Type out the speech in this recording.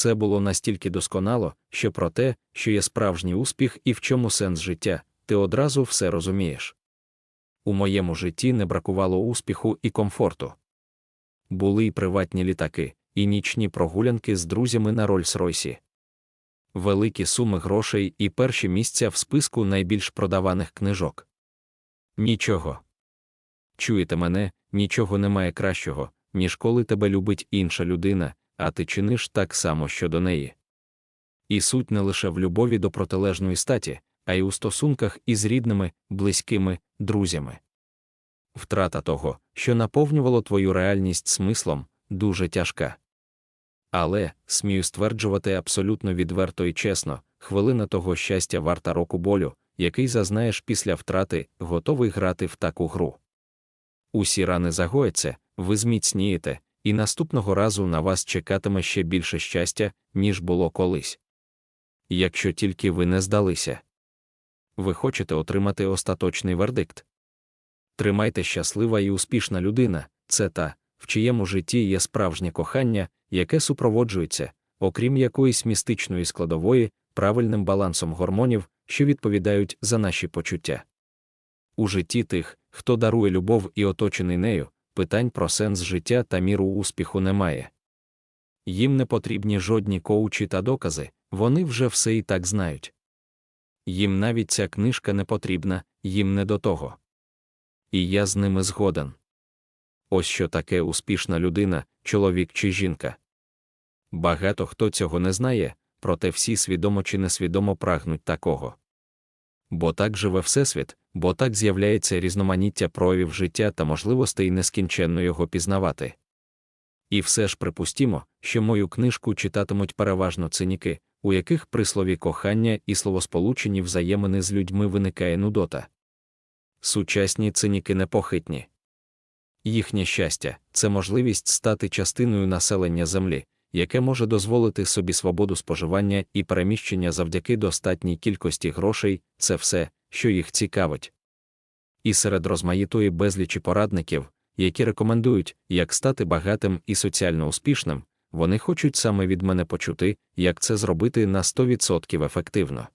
це було настільки досконало, що про те, що є справжній успіх і в чому сенс життя, ти одразу все розумієш. У моєму житті не бракувало успіху і комфорту. Були й приватні літаки, і нічні прогулянки з друзями на Рольс-Ройсі. Великі суми грошей і перші місця в списку найбільш продаваних книжок. Нічого. Чуєте мене, нічого немає кращого, ніж коли тебе любить інша людина, а ти чиниш так само щодо неї. І суть не лише в любові до протилежної статі, а й у стосунках із рідними, близькими, друзями. Втрата того, що наповнювало твою реальність смислом, дуже тяжка. Але, смію стверджувати абсолютно відверто і чесно, хвилина того щастя варта року болю, який зазнаєш після втрати, готовий грати в таку гру. Усі рани загояться, ви зміцнієте, і наступного разу на вас чекатиме ще більше щастя, ніж було колись. Якщо тільки ви не здалися, ви хочете отримати остаточний вердикт. Тримайте щаслива і успішна людина це та, в чиєму житті є справжнє кохання, яке супроводжується, окрім якоїсь містичної складової, правильним балансом гормонів, що відповідають за наші почуття. У житті тих, хто дарує любов і оточений нею, питань про сенс життя та міру успіху немає. Їм не потрібні жодні коучі та докази, вони вже все і так знають. Їм навіть ця книжка не потрібна, їм не до того. І я з ними згоден. Ось що таке успішна людина, чоловік чи жінка. Багато хто цього не знає, проте всі свідомо чи несвідомо прагнуть такого. Бо так живе Всесвіт, бо так з'являється різноманіття проявів життя та можливостей нескінченно його пізнавати. І все ж припустімо, що мою книжку читатимуть переважно циніки, у яких при слові кохання і словосполученні взаємини з людьми виникає нудота. Сучасні циніки непохитні. Їхнє щастя це можливість стати частиною населення Землі, яке може дозволити собі свободу споживання і переміщення завдяки достатній кількості грошей, це все, що їх цікавить. І серед розмаїтої безлічі порадників, які рекомендують, як стати багатим і соціально успішним, вони хочуть саме від мене почути, як це зробити на 100% ефективно.